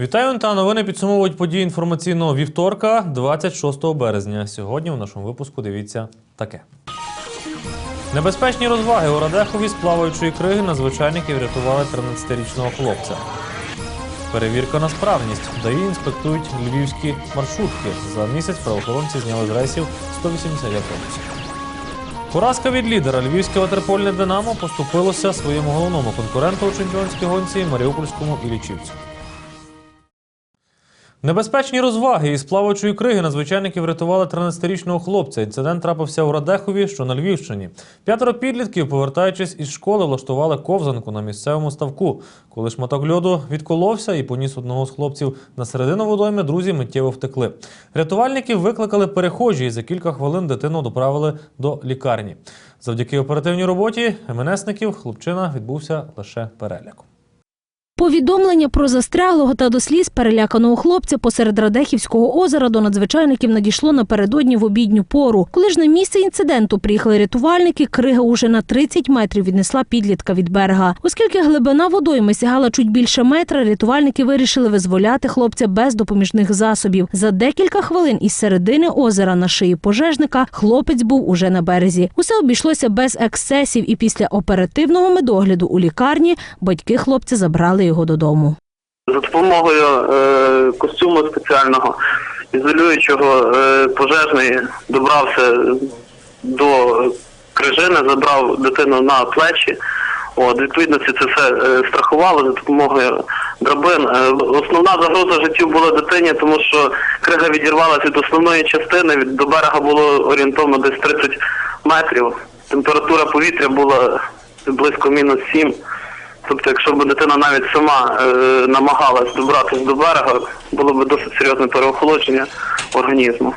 Вітаю та новини підсумовують події інформаційного вівторка, 26 березня. Сьогодні у нашому випуску дивіться таке. Небезпечні розваги у Радехові з плаваючої криги надзвичайники врятували 13-річного хлопця. Перевірка на справність. ДАІ інспектують львівські маршрутки. За місяць правоохоронці зняли з рейсів 180 автобусів. Поразка від лідера львівське ватерпольне Динамо поступилося своєму головному конкуренту у чемпіонській гонці Маріупольському Ілічівцю. Небезпечні розваги із плаваючої криги надзвичайники врятували 13-річного хлопця. Інцидент трапився у Радехові, що на Львівщині. П'ятеро підлітків, повертаючись із школи, влаштували ковзанку на місцевому ставку. Коли шматок льоду відколовся і поніс одного з хлопців на середину водойми, друзі миттєво втекли. Рятувальників викликали перехожі і за кілька хвилин дитину доправили до лікарні. Завдяки оперативній роботі МНСників хлопчина відбувся лише переляком. Повідомлення про застряглого та до сліз переляканого хлопця посеред Радехівського озера до надзвичайників надійшло напередодні в обідню пору. Коли ж на місце інциденту приїхали рятувальники, крига уже на 30 метрів віднесла підлітка від берега. Оскільки глибина водойми сягала чуть більше метра, рятувальники вирішили визволяти хлопця без допоміжних засобів. За декілька хвилин із середини озера на шиї пожежника хлопець був уже на березі. Усе обійшлося без ексцесів, і після оперативного медогляду у лікарні батьки хлопця забрали його додому. За допомогою е, костюму спеціального ізолюючого е, пожежний добрався до крижини, забрав дитину на плечі. От, відповідно, це все е, страхувало за допомогою драбин. Основна загроза життю була дитині, тому що крига відірвалася від основної частини. До берега було орієнтовно десь 30 метрів. Температура повітря була близько мінус 7. Тобто, якщо б дитина навіть сама е, намагалась добратися до берега, було б досить серйозне переохолодження організму.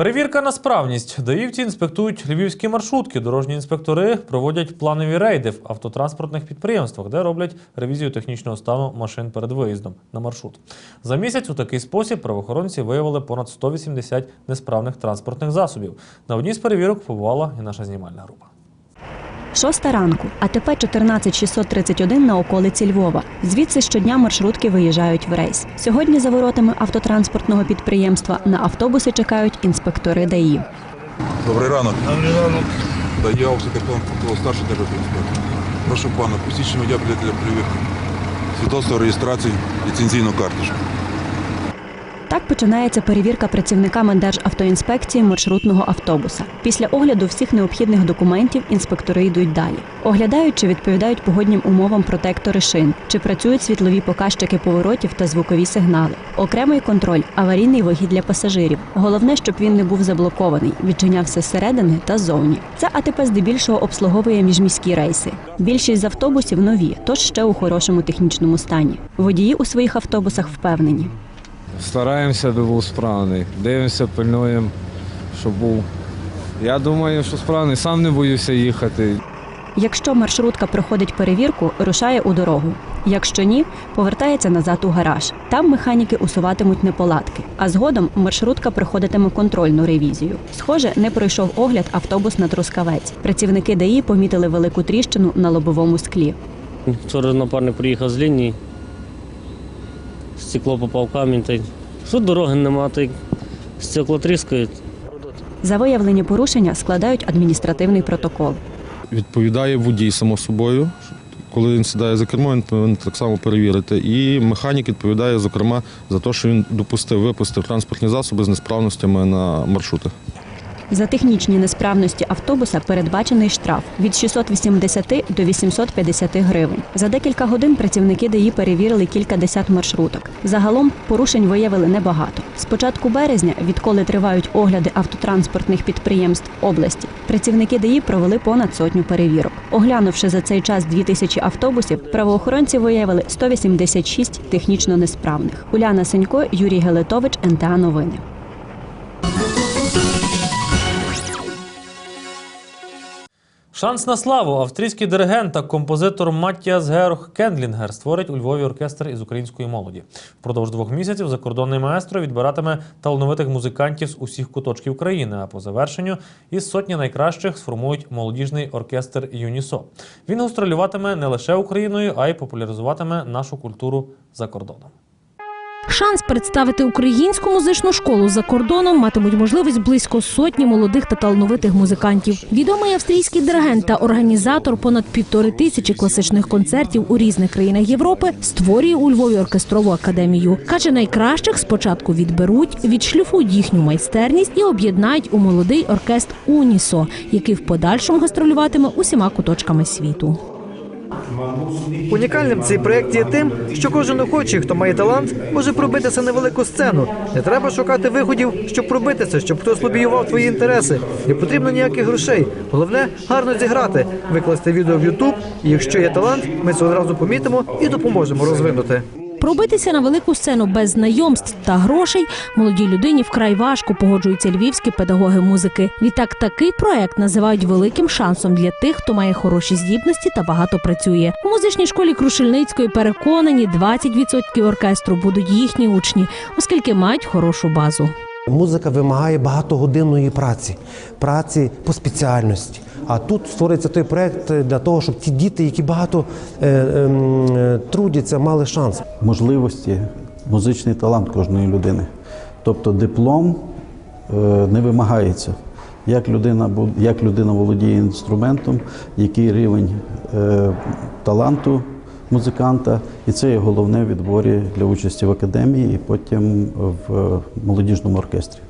Перевірка на справність. Даївці інспектують львівські маршрутки. Дорожні інспектори проводять планові рейди в автотранспортних підприємствах, де роблять ревізію технічного стану машин перед виїздом на маршрут. За місяць у такий спосіб правоохоронці виявили понад 180 несправних транспортних засобів. На одній з перевірок побувала і наша знімальна група. Шоста ранку, АТП 14631 на околиці Львова. Звідси щодня маршрутки виїжджають в рейс. Сьогодні за воротами автотранспортного підприємства на автобуси чекають інспектори ДАІ. Добрий ранок. Добрий ранок. Дає автокапітан Павло, старший державний інспектор. Прошу пана, посічення водія для перевірки. Свідоцтво реєстрації, ліцензійну карточку. Так починається перевірка працівниками Державтоінспекції маршрутного автобуса. Після огляду всіх необхідних документів інспектори йдуть далі. Оглядають, чи відповідають погоднім умовам протектори шин, чи працюють світлові показчики поворотів та звукові сигнали. Окремий контроль аварійний вихід для пасажирів. Головне, щоб він не був заблокований, відчинявся зсередини та ззовні. Це АТП здебільшого обслуговує міжміські рейси. Більшість з автобусів нові, тож ще у хорошому технічному стані. Водії у своїх автобусах впевнені. Стараємося, аби був справний. Дивимося, пильнуємо, щоб був. Я думаю, що справний, сам не боюся їхати. Якщо маршрутка проходить перевірку, рушає у дорогу. Якщо ні, повертається назад у гараж. Там механіки усуватимуть неполадки. А згодом маршрутка проходитиме контрольну ревізію. Схоже, не пройшов огляд автобус на Трускавець. Працівники ДАІ помітили велику тріщину на лобовому склі. Вчора напарник приїхав з лінії, стекло попав камінь, та й що дороги нема, та й стекло тріскають. За виявлені порушення складають адміністративний протокол. Відповідає водій, само собою. Коли він сідає за кермо, він повинен так само перевірити. І механік відповідає, зокрема, за те, що він допустив, випустив транспортні засоби з несправностями на маршрутах. За технічні несправності автобуса передбачений штраф від 680 до 850 гривень. За декілька годин працівники ДАІ перевірили кількадесят маршруток. Загалом порушень виявили небагато. З початку березня, відколи тривають огляди автотранспортних підприємств області, працівники ДАІ провели понад сотню перевірок. Оглянувши за цей час 2000 автобусів, правоохоронці виявили 186 технічно несправних. Уляна Сенько, Юрій Гелетович, НТА Новини. Шанс на славу. Австрійський диригент та композитор Маттіас Георг Кендлінгер створить у Львові оркестр із української молоді. Впродовж двох місяців закордонний маестро відбиратиме талановитих музикантів з усіх куточків країни. А по завершенню із сотні найкращих сформують молодіжний оркестр Юнісо. Він гастролюватиме не лише Україною, а й популяризуватиме нашу культуру за кордоном. Шанс представити українську музичну школу за кордоном матимуть можливість близько сотні молодих та талановитих музикантів. Відомий австрійський диригент та організатор понад півтори тисячі класичних концертів у різних країнах Європи створює у Львові оркестрову академію. каже, найкращих спочатку відберуть, відшліфують їхню майстерність і об'єднають у молодий оркестр Унісо, який в подальшому гастролюватиме усіма куточками світу. Унікальним цей проєкт є тим, що кожен охочий, хто має талант, може пробитися на велику сцену. Не треба шукати виходів, щоб пробитися, щоб хтось лобіював твої інтереси. Не потрібно ніяких грошей. Головне гарно зіграти, викласти відео в Ютуб. І якщо є талант, ми це одразу помітимо і допоможемо розвинути. Пробитися на велику сцену без знайомств та грошей молодій людині вкрай важко погоджуються львівські педагоги музики. Відтак такий проект називають великим шансом для тих, хто має хороші здібності та багато працює. У музичній школі Крушельницької переконані 20% оркестру будуть їхні учні, оскільки мають хорошу базу. Музика вимагає багатогодинної праці, праці по спеціальності. А тут створюється той проект для того, щоб ті діти, які багато е, ем, е, трудяться, мали шанс. можливості, музичний талант кожної людини. Тобто диплом е, не вимагається. Як людина, як людина володіє інструментом, який рівень е, таланту музиканта, і це є головне в відборі для участі в академії і потім в е, молодіжному оркестрі.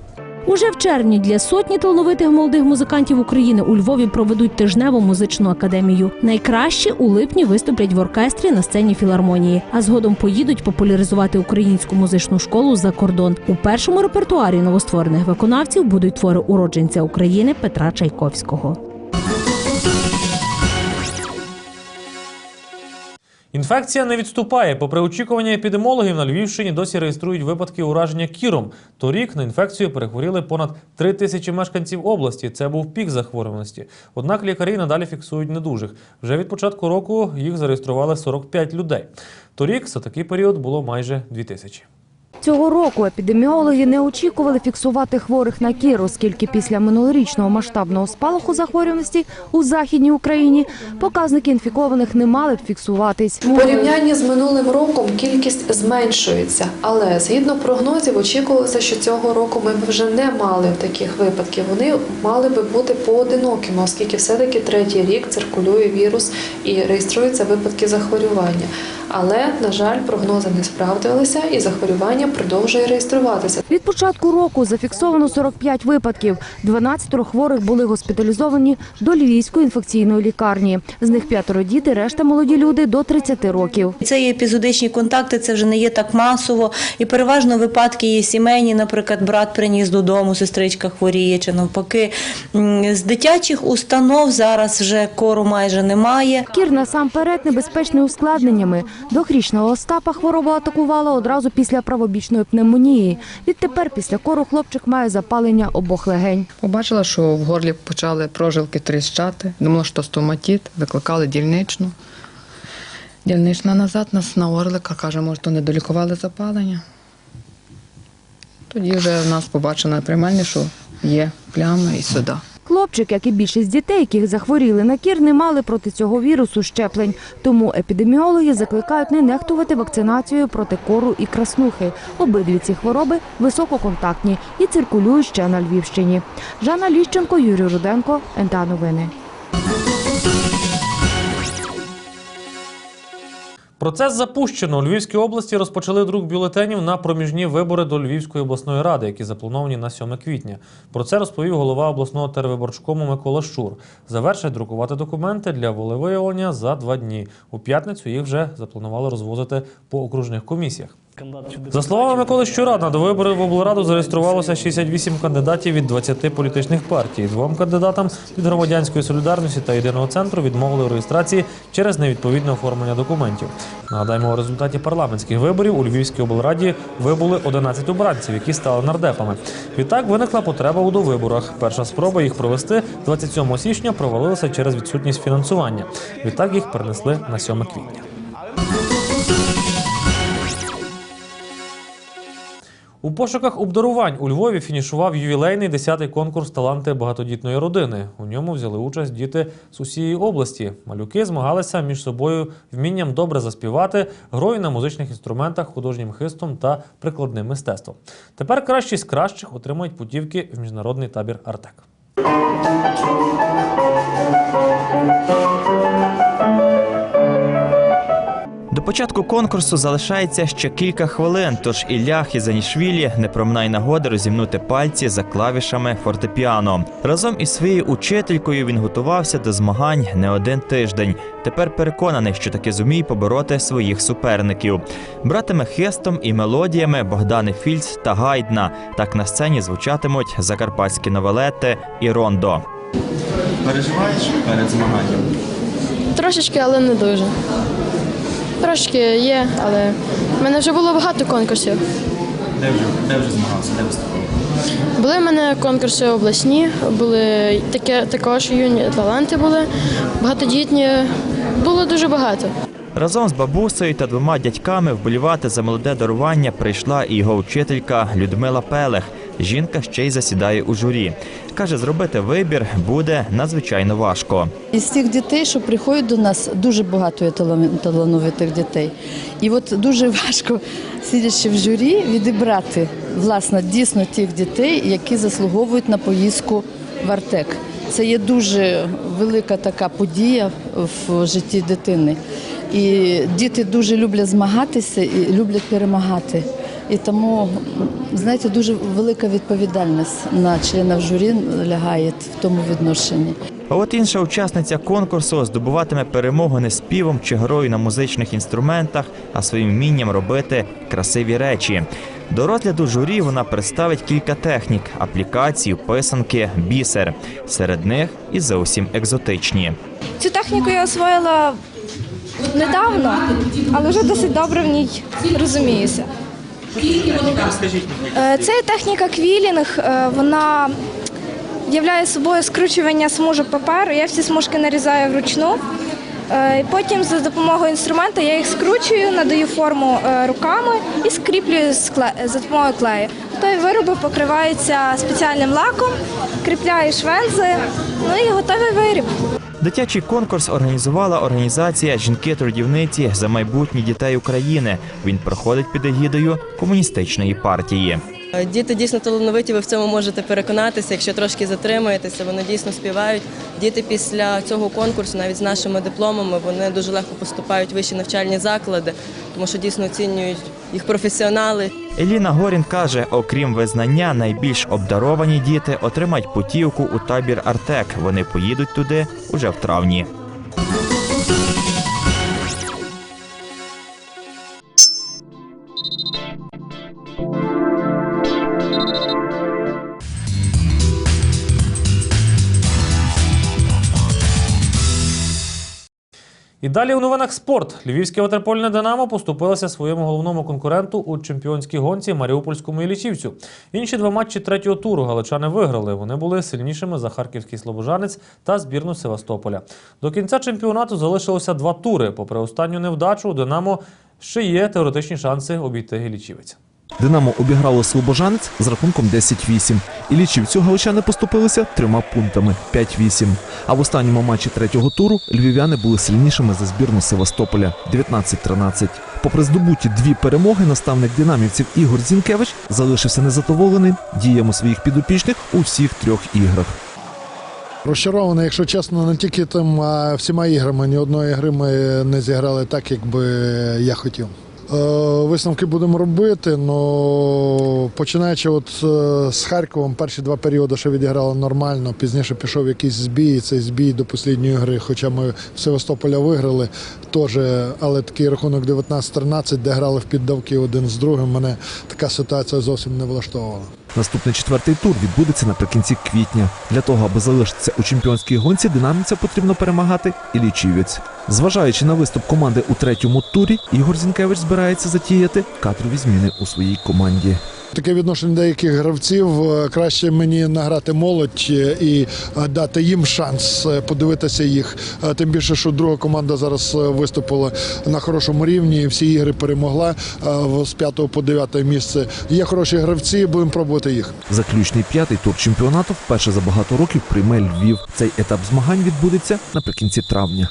Уже в червні для сотні талановитих молодих музикантів України у Львові проведуть тижневу музичну академію. Найкращі у липні виступлять в оркестрі на сцені філармонії, а згодом поїдуть популяризувати українську музичну школу за кордон. У першому репертуарі новостворених виконавців будуть твори уродженця України Петра Чайковського. Інфекція не відступає. Попри очікування епідемологів, на Львівщині досі реєструють випадки ураження кіром. Торік на інфекцію перехворіли понад 3 тисячі мешканців області. Це був пік захворюваності. Однак лікарі надалі фіксують недужих. Вже від початку року їх зареєстрували 45 людей. Торік за такий період було майже 2 тисячі. Цього року епідеміологи не очікували фіксувати хворих на кір, оскільки після минулорічного масштабного спалаху захворюваності у західній Україні показники інфікованих не мали б фіксуватись. В порівнянні з минулим роком кількість зменшується, але згідно прогнозів очікувалося, що цього року ми б вже не мали таких випадків. Вони мали би бути поодинокими, оскільки все-таки третій рік циркулює вірус і реєструються випадки захворювання. Але, на жаль, прогнози не справдилися і захворювання продовжує реєструватися. Від початку року зафіксовано 45 випадків. 12 хворих були госпіталізовані до Львівської інфекційної лікарні. З них п'ятеро діти, решта молоді люди до 30 років. Це є епізодичні контакти, це вже не є так масово. І переважно випадки є сімейні, наприклад, брат приніс додому, сестричка хворіє чи навпаки. З дитячих установ зараз вже кору майже немає. Кір насамперед небезпечний ускладненнями. Двохрічного Остапа хвороба атакувала одразу після правобічної пневмонії. Відтепер після кору хлопчик має запалення обох легень. Побачила, що в горлі почали прожилки тріщати. Думала, що стоматіт, викликали дільничну. Дільнична назад нас на орлика, каже, може, то не долікували запалення. Тоді вже в нас побачили приймальні, що є плями і сюди. Хлопчик, як і більшість дітей, яких захворіли на кір, не мали проти цього вірусу щеплень. Тому епідеміологи закликають не нехтувати вакцинацією проти кору і краснухи. Обидві ці хвороби висококонтактні і циркулюють ще на Львівщині. Жанна Ліщенко, Юрій Руденко, НТА Новини. Процес запущено. У Львівській області розпочали друк бюлетенів на проміжні вибори до Львівської обласної ради, які заплановані на 7 квітня. Про це розповів голова обласного тервиборчкому Микола Щур. Завершать друкувати документи для волевиявлення за два дні. У п'ятницю їх вже запланували розвозити по окружних комісіях. За словами Миколи Щура, на вибори в облраду зареєструвалося 68 кандидатів від 20 політичних партій. Двом кандидатам від громадянської солідарності та єдиного центру відмовили у реєстрації через невідповідне оформлення документів. Нагадаємо, у результаті парламентських виборів у Львівській облраді вибули 11 обранців, які стали нардепами. Відтак виникла потреба у довиборах. Перша спроба їх провести 27 січня провалилася через відсутність фінансування. Відтак їх перенесли на 7 квітня. У пошуках обдарувань у Львові фінішував ювілейний 10-й конкурс Таланти багатодітної родини. У ньому взяли участь діти з усієї області. Малюки змагалися між собою вмінням добре заспівати, грою на музичних інструментах, художнім хистом та прикладним мистецтвом. Тепер кращі з кращих отримують путівки в міжнародний табір Артек. Початку конкурсу залишається ще кілька хвилин, тож Ілля Хізанішвілі не проминає нагоди розімнути пальці за клавішами фортепіано. Разом із своєю учителькою він готувався до змагань не один тиждень. Тепер переконаний, що таки зуміє побороти своїх суперників. Братиме хистом і мелодіями Богдани Фільц та Гайдна. Так на сцені звучатимуть закарпатські новелети і рондо. Переживаєш перед змаганням? Трошечки, але не дуже. Трошки є, але в мене вже було багато конкурсів. Де вже, де вже змагався, де виступав? Були в мене конкурси обласні, були таке, також юні таланти були, багатодітні. Було дуже багато. Разом з бабусею та двома дядьками вболівати за молоде дарування прийшла і його вчителька Людмила Пелех. Жінка ще й засідає у журі. Каже, зробити вибір буде надзвичайно важко. Із тих дітей, що приходять до нас, дуже багато є талановитих дітей. І от дуже важко, сидячи в журі, відібрати власне дійсно тих дітей, які заслуговують на поїздку в Артек. Це є дуже велика така подія в житті дитини. І діти дуже люблять змагатися і люблять перемагати. І тому, знаєте, дуже велика відповідальність на членів журі лягає в тому відношенні. А от інша учасниця конкурсу здобуватиме перемогу не співом чи грою на музичних інструментах, а своїм вмінням робити красиві речі. До розгляду журі вона представить кілька технік: аплікацій, писанки, бісер. Серед них і зовсім екзотичні. Цю техніку я освоїла недавно, але вже досить добре в ній розуміюся. Е, Це техніка квілінг. е, Вона являє собою скручування смужок паперу. Я всі смужки нарізаю вручну. Е, Потім за допомогою інструмента я їх скручую, надаю форму руками і скріплюю за допомогою клею. Той вироби покриваються спеціальним лаком, кріпляю швензи, ну і готовий виріб. Дитячий конкурс організувала організація Жінки-трудівниці за майбутнє дітей України. Він проходить під егідою комуністичної партії. Діти дійсно талановиті, ви в цьому можете переконатися, якщо трошки затримаєтеся, вони дійсно співають. Діти після цього конкурсу, навіть з нашими дипломами, вони дуже легко поступають в вищі навчальні заклади, тому що дійсно оцінюють їх професіонали. Еліна Горін каже, окрім визнання, найбільш обдаровані діти отримають путівку у табір Артек. Вони поїдуть туди уже в травні. Далі у новинах спорт. Львівське ватерпольне Динамо поступилося своєму головному конкуренту у чемпіонській гонці Маріупольському Іллічівцю. Інші два матчі третього туру галичани виграли. Вони були сильнішими за харківський слобожанець та збірну Севастополя. До кінця чемпіонату залишилося два тури. Попри останню невдачу, у Динамо ще є теоретичні шанси обійти Іллічівець. Динамо обіграло Слобожанець з рахунком 10-8. І лічівцю галичани поступилися трьома пунктами 5-8. А в останньому матчі третього туру львів'яни були сильнішими за збірну Севастополя 19-13. Попри здобуті дві перемоги, наставник динамівців Ігор Зінкевич залишився незадоволений діями своїх підопічних у всіх трьох іграх. Розчарований, якщо чесно, не тільки тим, а всіма іграми. Ні одної гри ми не зіграли так, як би я хотів. Е, Висновки будемо робити, але починаючи от е, з Харковом, перші два періоди ще відіграли нормально. Пізніше пішов якийсь збій, і цей збій до останньої гри. Хоча ми в Севастополя виграли, теж, але такий рахунок 19-13, де грали в піддавки один з другим. Мене така ситуація зовсім не влаштовувала. Наступний четвертий тур відбудеться наприкінці квітня. Для того, аби залишитися у чемпіонській гонці, динамівця потрібно перемагати і лічівець. Зважаючи на виступ команди у третьому турі, Ігор Зінкевич збирається затіяти кадрові зміни у своїй команді. Таке відношення деяких гравців е, краще мені награти молодь е, і е, дати їм шанс подивитися їх. Тим більше, що друга команда зараз виступила на хорошому рівні, всі ігри перемогла з 5 по 9 місце. Є хороші гравці, будемо пробувати їх. Заключний п'ятий тур чемпіонату вперше за багато років прийме Львів. Цей етап змагань відбудеться наприкінці травня.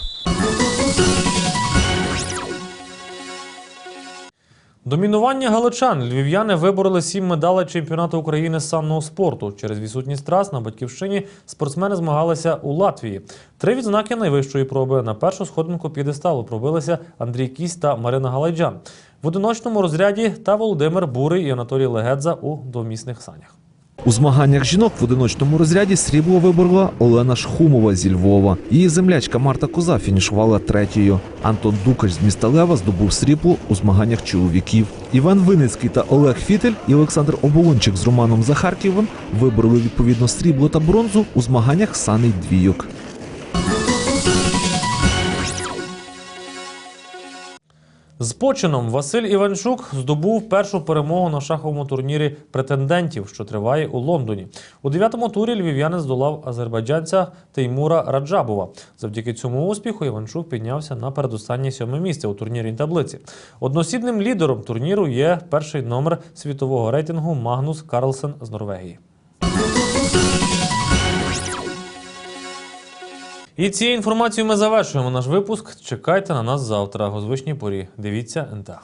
Домінування галичан львів'яни вибороли сім медалей чемпіонату України з санного спорту. Через відсутність трас на батьківщині спортсмени змагалися у Латвії. Три відзнаки найвищої проби на першу сходинку п'єдесталу пробилися Андрій Кісь та Марина Галайджан. В одиночному розряді та Володимир Бурий і Анатолій Легедза у двомісних санях. У змаганнях жінок в одиночному розряді срібло виборола Олена Шхумова зі Львова. Її землячка Марта Коза фінішувала третьою. Антон Дукач з міста Лева здобув срібло у змаганнях чоловіків. Іван Виницький та Олег Фітель і Олександр Оболончик з Романом Захарківим вибороли відповідно срібло та бронзу у змаганнях саний двійок. З почином Василь Іванчук здобув першу перемогу на шаховому турнірі претендентів, що триває у Лондоні. У дев'ятому турі львів'янин здолав азербайджанця Теймура Раджабова. Завдяки цьому успіху Іванчук піднявся на передостаннє сьоме місце у турнірній таблиці. Односідним лідером турніру є перший номер світового рейтингу Магнус Карлсен з Норвегії. І цією інформацією ми завершуємо наш випуск. Чекайте на нас завтра. У звичній порі. Дивіться НТА.